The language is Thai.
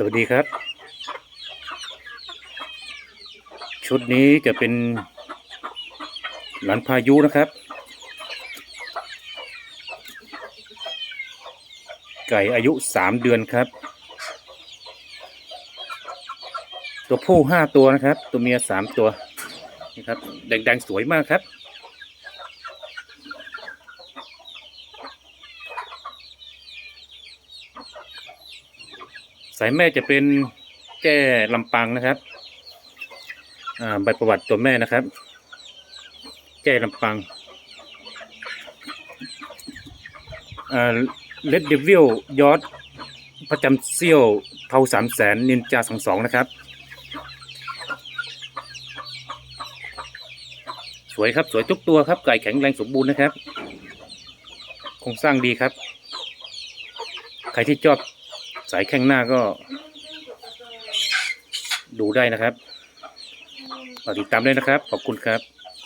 สวัสดีครับ ชุดนี้จะเป็นหลานพายุนะครับ ไก่อายุสามเดือนครับ ตัวผู้ห้าตัวนะครับ ตัวเมียสามตัวนี่ครับแดงๆสวยมากครับ สายแม่จะเป็นแก้ลำปังนะครับอ่าใบประวัติตัวแม่นะครับ แก้ลำปังอ่าเลดเดวิลยอดประจำเซี่ยวเทาสามแสนนินจาสองสองนะครับ สวยครับสวยทุกตัวครับไก่แข็งแรงสมบูรณ์นะครับโครงสร้างดีครับ ใครที่ชอบ สายแข้งหน้าก็ ดูได้นะครับติดตามได้นะครับ ขอบคุณครับ